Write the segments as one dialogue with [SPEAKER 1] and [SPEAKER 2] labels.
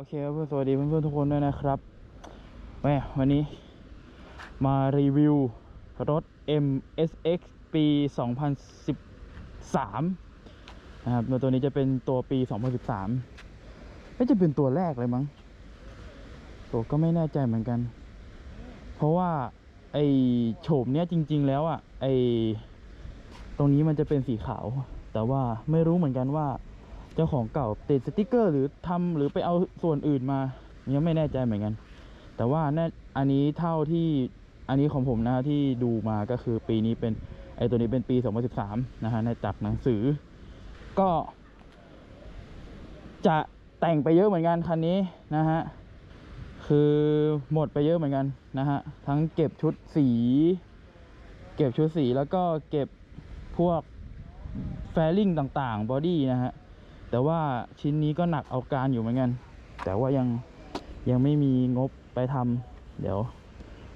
[SPEAKER 1] โอเคครับเพื่อนสวัสดีเพื่อนๆทุกคนด้วยนะครับแหมวันนี้มารีวิวรถ MSX ปี 2013 นะครับแล้วตัวนี้จะเป็นตัวปี 2013ไม่จะเป็นตัวแรกเลยมั้ง ตัวก็ไม่แน่ใจเหมือนกัน เพราะว่าไอโฉมเนี้ยจริง ๆ แล้วอะไอตรงนี้มันจะเป็นสีขาว แต่ว่าไม่รู้เหมือนกันว่า เจ้าของเก่าติดสติกเกอร์หรือทำหรือไปเอาส่วนอื่นมายังไม่แน่ใจเหมือนกัน แต่ว่าแน่อันนี้เท่าที่อันนี้ของผมนะฮะที่ดูมาก็คือปีนี้เป็นไอตัวนี้เป็นปี 2013 นะฮะในจากหนังสือ ก็ จะแต่งไปเยอะเหมือนกันคันนี้นะฮะคือหมดไปเยอะเหมือนกันนะฮะทั้งเก็บชุดสี เก็บชุดสีแล้วก็เก็บพวกแฟลิงต่างๆ บอดี้นะฮะ แต่ว่าชิ้นนี้ก็หนักเอาการอยู่เหมือนกัน แต่ว่ายังยังไม่มีงบไปทำเดี๋ยว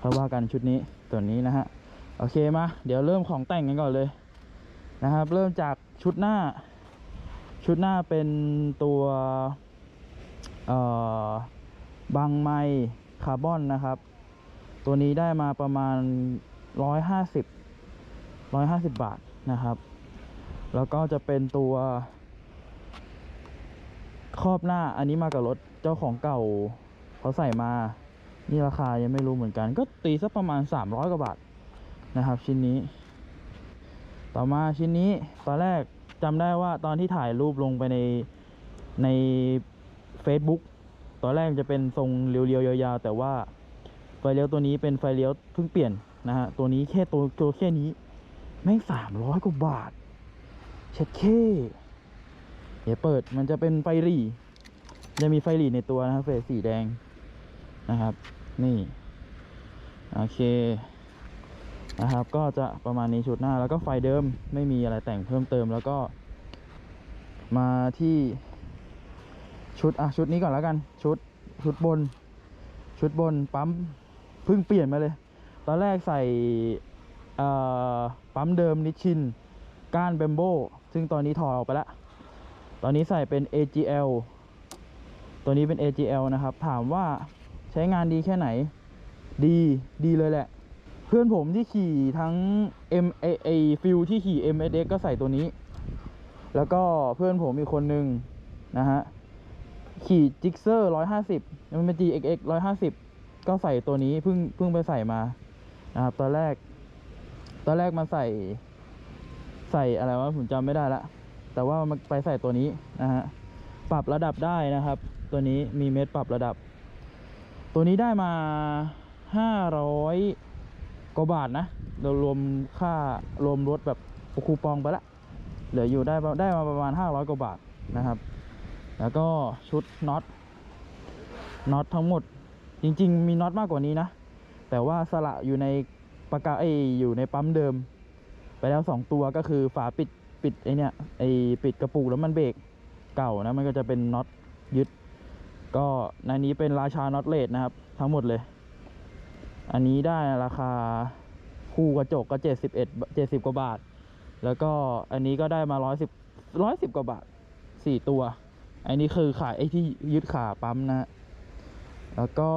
[SPEAKER 1] ค่อยว่ากันชุดนี้ตัวนี้นะฮะ โอเคมา เดี๋ยวเริ่มของแต่งกันก่อนเลยนะครับ เริ่มจากชุดหน้า ชุดหน้าเป็นตัวเอ่อบังไมคาร์บอนนะครับ ตัวนี้ได้มาประมาณร้อยห้าสิบร้อยห้าสิบบาทนะครับ แล้วก็จะเป็นตัว ครอบหน้าอันนี้มากับรถเจ้าของเก่าเขาใส่มา นี่ราคายังไม่รู้เหมือนกัน ก็ตีสักประมาณ 300 กว่าบาทนะครับ ชิ้นนี้ ต่อมาชิ้นนี้ตอนแรกจำได้ว่าตอนที่ถ่ายรูปลงไปในใน Facebook ตอนแรกจะเป็นทรงเรียวๆยาวๆ แต่ว่าไฟเลี้ยวตัวนี้เป็นไฟเลี้ยวเพิ่งเปลี่ยนนะฮะตัวนี้แค่ตัวตัวแค่นี้ แม่งสามร้อยกว่าบาทเช็ดเค เดี๋ยวเปิดมันจะเป็นไฟหรี่จะมีไฟหรี่ในตัวนะครับไฟสีแดงนะครับ นี่ โอเคนะครับ ก็จะประมาณนี้ชุดหน้าแล้วก็ไฟเดิมไม่มีอะไรแต่งเพิ่มเติมแล้วก็ มาที่ชุดอะชุดนี้ก่อนแล้วกัน ชุดชุดบน ชุดบนปั๊มเพิ่งเปลี่ยนมาเลย ตอนแรกใส่ปั๊มเดิมนิชชินก้านเบมโบซึ่งตอนนี้ถอดออกไปแล้ว ตอนนี้ใส่เป็น AGL ตัวนี้เป็น AGL นะครับ ถามว่าใช้งานดีแค่ไหน ดีดีเลยแหละ เพื่อนผมที่ขี่ทั้ง M A A ฟิลที่ขี่ MSX ก็ใส่ตัวนี้ แล้วก็เพื่อนผมอีกคนนึงนะฮะ ขี่จิกเซอร์ร้อยห้าสิบมันเป็น GXX ร้อยห้าสิบก็ใส่ตัวนี้เพิ่งเพิ่งไปใส่มานะครับตอนแรก ตอนแรกมาใส่ ใส่อะไรวะผมจำไม่ได้ละ แต่ว่ามันไปใส่ตัวนี้นะฮะปรับระดับได้นะครับ ตัวนี้มีเมตรปรับระดับ ตัวนี้ได้มาห้าร้อยกว่าบาทนะเรารวมค่ารวมรถแบบคูปองไปละเหลืออยู่ได้ได้มาประมาณห้าร้อยกว่าบาทนะครับ แล้วก็ชุดน็อตน็อตทั้งหมด จริง ๆ มีน็อตมากกว่านี้นะ แต่ว่าสละอยู่ในปากกาเอยอยู่ในปั๊มเดิม ไปแล้วสองตัวก็คือฝาปิด ปิดไอเนี่ยไอปิดกระปุกแล้วมันเบรกเก่านะมันก็จะเป็นน็อตยึด ก็ในนี้เป็นราชาน็อตเลดนะครับ ทั้งหมดเลย อันนี้ได้ราคาคู่กระจกก็เจ็ดสิบเอ็ดเจ็ดสิบกว่าบาท แล้วก็อันนี้ก็ได้มาร้อยสิบร้อยสิบกว่าบาทสี่ตัวอันนี้คือขายไอ้ที่ยึดขาปั๊มนะแล้วก็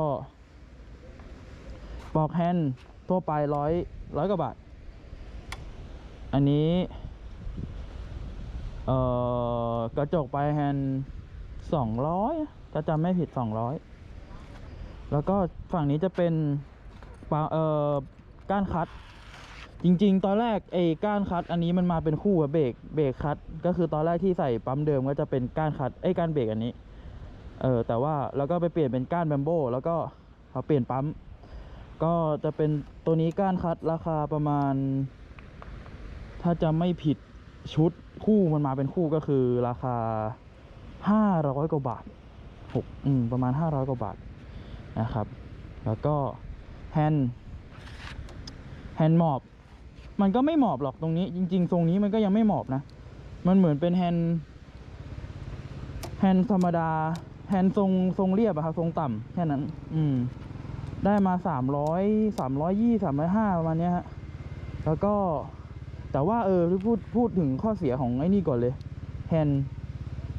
[SPEAKER 1] ปลอกแฮนด์ทั่วไปร้อยร้อยกว่าบาท อันนี้ อ่อกระจกปแฮนสองร้อยถ้าจำไม่ผิดสองร้อยแล้วก็ฝั่งนี้จะเป็นปาเอ่อก้านคัด จริง ๆ ตอนแรกไอ้ก้านคัด อันนี้มันมาเป็นคู่กับเบรกเบรกคัด ก็คือตอนแรกที่ใส่ปั๊มเดิมก็จะเป็นก้านคัดไอ้ก้านเบรกอันนี้เออแต่ว่าแล้วก็ไปเปลี่ยนเป็นก้านแบมโบแล้วก็เขาเปลี่ยนปั๊มก็จะเป็นตัวนี้ก้านคัดราคาประมาณ ถ้าจะไม่ผิด ชุดคู่มันมาเป็นคู่ก็คือราคาห้าร้อยกว่าบาทหกอืมประมาณห้าร้อยกว่าบาทนะครับ แล้วก็แฮนด์แฮนด์หมอบ มันก็ไม่หมอบหรอกตรงนี้ จริง ๆ ทรงนี้มันก็ยังไม่หมอบนะ มันเหมือนเป็นแฮนด์แฮนด์ธรรมดา แฮนด์ทรงทรงเรียบอะครับทรงต่ำแค่นั้น อืม ได้มาสามร้อยสามร้อยยี่สามร้อยห้าประมาณเนี้ยฮะ แล้วก็ แต่ว่าเออพูดพูดถึงข้อเสียของไอ้นี่ก่อนเลยแฮนด์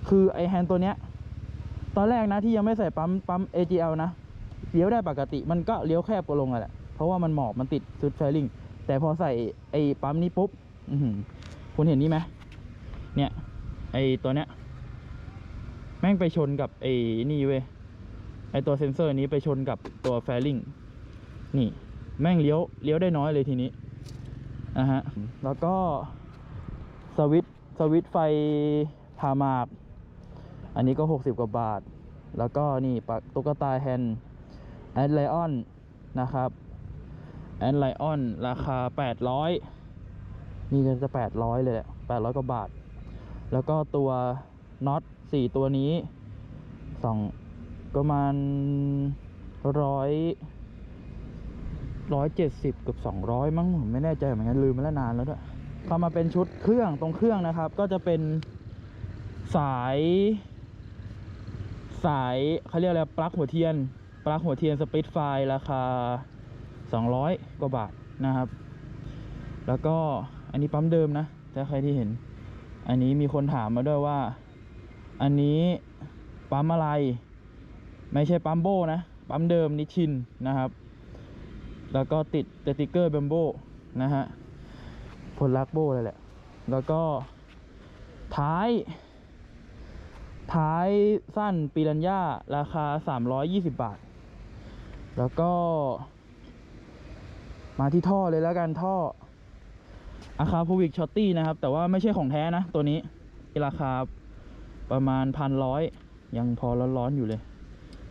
[SPEAKER 1] คือไอแฮนด์ตัวเนี้ย ตอนแรกนะที่ยังไม่ใส่ปั๊มปั๊ม AGL นะเลี้ยวได้ปกติมันก็เลี้ยวแคบกว่าลงอะแหละเพราะว่ามันหมอบมันติดซุดแฟลิงแต่พอใส่ไอ้ปั๊มนี้ปุ๊บคุณเห็นนี่ไหมเนี่ย ไอ้ตัวเนี้ย แม่งไปชนกับไอ้นี่เว้ยไอ้ตัวเซนเซอร์นี้ไปชนกับตัวแฟลิงนี่ แม่งเลี้ยวเลี้ยวได้น้อยเลยทีนี้ นะฮะ แล้วก็สวิตสวิตไฟพามาบอันนี้ก็หกสิบกว่าบาท แล้วก็นี่ปักตุ๊กตาแฮนด์แอนไลออนนะครับแอนไลออนราคาแปดร้อยนี่ก็จะแปดร้อยเลยแหละแปดร้อยกว่าบาท แล้วก็ตัวน็อตสี่ตัวนี้สองประมาณร้อย ร้อยเจ็ดสิบกับสองร้อยมั้งผมไม่แน่ใจเหมือนกันลืมมาแล้วนานแล้วด้วยเขามาเป็นชุดเครื่องตรงเครื่องนะครับ ก็จะเป็นสายสายเขาเรียกอะไรปลั๊กหัวเทียนปลั๊กหัวเทียนสปิตไฟราคา 200 กว่าบาทนะครับ แล้วก็อันนี้ปั๊มเดิมนะถ้าใครที่เห็น อันนี้มีคนถามมาด้วยว่า อันนี้ปั๊มอะไร ไม่ใช่ปั๊มโบนะ ปั๊มเดิมนิชินนะครับ แล้วก็ติดสติกเกอร์เบมโบนะฮะผลลักโบเลยแหละ แล้วก็ท้าย ท้ายสั้นปีรัญญาราคา 320 บาท แล้วก็ มาที่ท่อเลยแล้วกันท่ออาคาพูวิกช็อตตี้นะครับ แต่ว่าไม่ใช่ของแท้นะ ตัวนี้ราคาประมาณพันร้อยยังพอร้อนๆอยู่เลย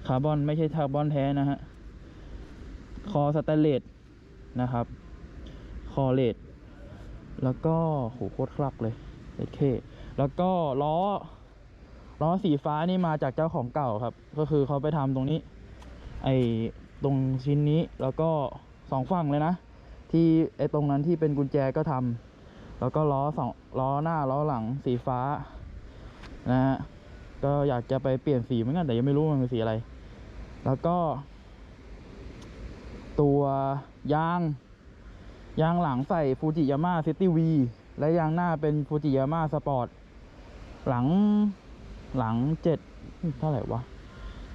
[SPEAKER 1] คาร์บอนไม่ใช่คาร์บอนแท้นะฮะ คอสแตนเลสนะครับ คอเลดแล้วก็โหโคตรคลักเลยเอเคแล้วก็ล้อล้อสีฟ้านี่มาจากเจ้าของเก่าครับ ก็คือเขาไปทำตรงนี้ ไอตรงชิ้นนี้แล้วก็สองฝั่งเลยนะ ที่ไอตรงนั้นที่เป็นกุญแจก็ทำแล้วก็ล้อสองล้อหน้าล้อหลังสีฟ้านะฮะก็อยากจะไปเปลี่ยนสีเหมือนกันแต่ยังไม่รู้มันเป็นสีอะไร แล้วก็ ตัวยางยางหลังใส่ฟูจิยาม่าซิตี้วีและยางหน้าเป็นฟูจิยาม่าสปอร์ตหลังหลังเจ็ดเท่าไหร่วะ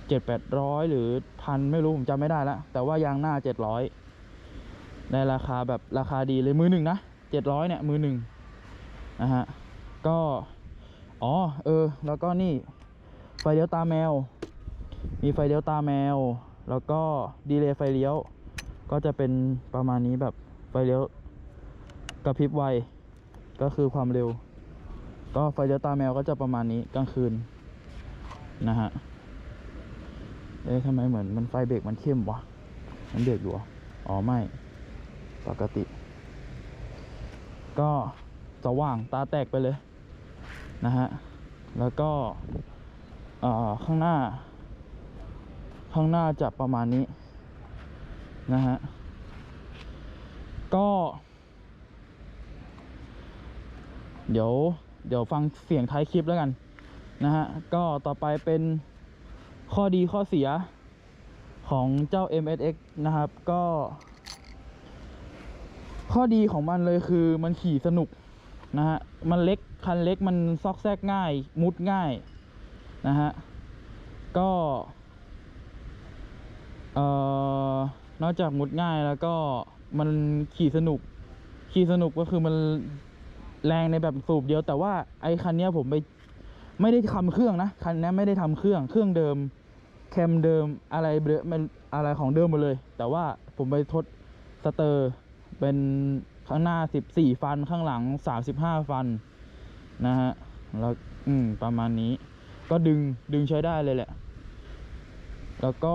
[SPEAKER 1] เจ็ดแปดร้อยหรือพันไม่รู้ ผมจำไม่ได้แล้วแต่ว่ายางหน้าเจ็ดร้อยในราคาแบบราคาดีเลยมือหนึ่งนะเจ็ดร้อยเนี่ยมือหนึ่งนะฮะ ก็ อ๋อ เออ แล้วก็นี่ ไฟเลี้ยวตาแมว มีไฟเลี้ยวตาแมว แล้วก็ดีเลย์ไฟเลี้ยว ก็จะเป็นประมาณนี้แบบไฟเลี้ยวกระพริบไวก็คือความเร็ว ก็ไฟเลี้ยวตาแมวก็จะประมาณนี้กลางคืนนะฮะเอ๊ะทำไมเหมือนมันไฟเบรกมันเข้มวะมันเบรกอยู่อ๋อไม่ปกติ ก็สว่างตาแตกไปเลยนะฮะแล้วก็อ่อข้างหน้า ข้างหน้าจะประมาณนี้ นะฮะ ก็ เดี๋ยว เดี๋ยวฟังเสียงท้ายคลิปแล้วกัน นะฮะ ก็ต่อไปเป็นข้อดีข้อเสียของเจ้า MSX นะครับ ก็ ข้อดีของมันเลยคือมันขี่สนุกนะฮะ มันเล็ก คันเล็กมันซอกแซกง่าย มุดง่ายนะฮะ ก็ เอ่อ นอกจากมุดง่ายแล้วก็มันขี่สนุก ขี่สนุกก็คือมันแรงในแบบสูบเดียว แต่ว่าไอ้คันเนี้ยผมไปไม่ได้ทำเครื่องนะคันนี้ไม่ได้ทำเครื่องเครื่องเดิมแคมเดิมอะไรเดิมมันอะไรของเดิมหมดเลย แต่ว่าผมไปทดสเตอร์เป็นข้างหน้าสิบสี่ฟันข้างหลังสามสิบห้าฟันนะฮะแล้วอืมประมาณนี้ ก็ดึงดึงใช้ได้เลยแหละ แล้วก็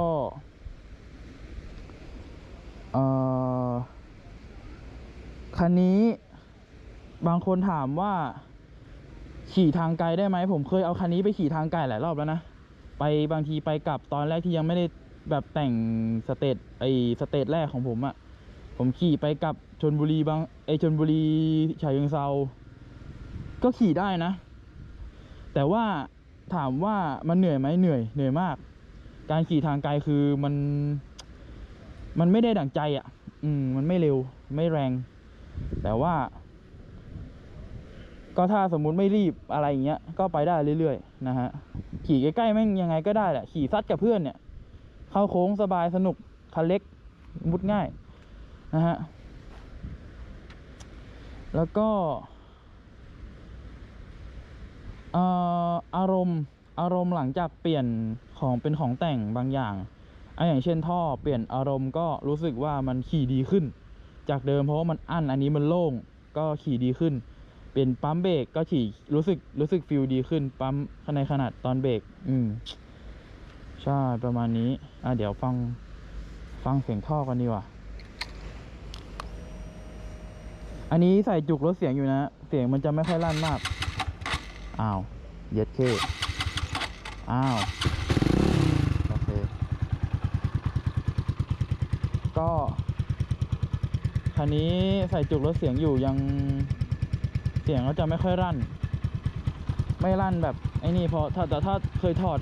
[SPEAKER 1] เอ่อคันนี้บางคนถามว่า ขี่ทางไกลได้ไหมผมเคยเอาคันนี้ไปขี่ทางไกลหลายรอบแล้วนะ ไปบางทีไปกลับตอนแรกที่ยังไม่ได้แบบแต่งสเตจไอสเตจแรกของผมอะ่ะ ผมขี่ไปกลับชนบุรีบางไอชนบุรีฉะเชิงเซาก็ขี่ได้นะ แต่ว่าถามว่ามันเหนื่อยไหมเหนื่อยเหนื่อยมาก การขี่ทางไกลคือมัน มันไม่ได้ดั่งใจอะ่ะ อืม มันไม่เร็ว ไม่แรง แต่ว่า ก็ถ้าสมมุติไม่รีบอะไรอย่างเงี้ย ก็ไปได้เรื่อยๆ นะฮะ ขี่ใกล้ๆแม่งยังไงก็ได้แหละ ขี่ซัดกับเพื่อนเนี่ย เข้าโค้งสบายสนุก คันเล็ก มุดง่าย นะฮะ แล้วก็เอ่ออารมณ์ อารมณ์หลังจากเปลี่ยนของเป็นของแต่งบางอย่าง อะอย่างเช่นท่อเปลี่ยนอารมณ์ก็รู้สึกว่ามันขี่ดีขึ้น จากเดิมเพราะว่ามันอั้นอันนี้มันโล่งก็ขี่ดีขึ้น เปลี่ยนปั๊มเบรกก็ขี่รู้สึกรู้สึกฟิลดีขึ้น ปั๊มในขนาดตอนเบรกอืมใช่ประมาณนี้อะเดี๋ยวฟังฟังเสียงท่อกันดีกว่าอันนี้ใส่จุกลดเสียงอยู่นะ เสียงมันจะไม่ค่อยลั่นมาก อ้าว เย็ดเคอ้าว โอเค ก็คันนี้ใส่จุกลดเสียงอยู่ยังเสียงก็จะไม่ค่อยรั่น ไม่ลั่นแบบไอ้นี่พอถ้าแต่ถ้าเคยถอด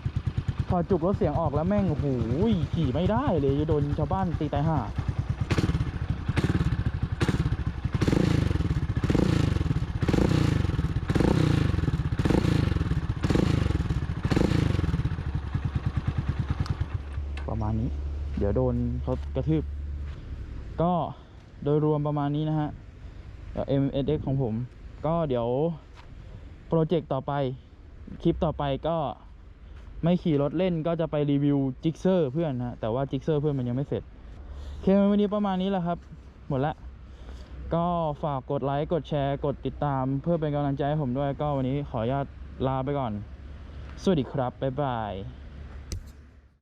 [SPEAKER 1] ถอดจุกลดเสียงออกแล้วแม่งโอ้โหขี่ไม่ได้เลยจะโดนชาวบ้านตีตายห่าประมาณนี้ เดี๋ยวโดนเขากระทืบ ก็โดยรวมประมาณนี้นะฮะ MSX ของผม ก็เดี๋ยวโปรเจกต์ต่อไป คลิปต่อไปก็ไม่ขี่รถเล่นก็จะไปรีวิวจิกเซอร์เพื่อนนะฮะ แต่ว่าจิกเซอร์เพื่อนมันยังไม่เสร็จโอเควันนี้ประมาณนี้แหละครับ หมดละ ก็ฝากกดไลค์กดแชร์กดติดตามเพื่อเป็นกำลังใจให้ผมด้วยก็วันนี้ขออนุญาตลาไปก่อน สวัสดีครับ บ๊ายบาย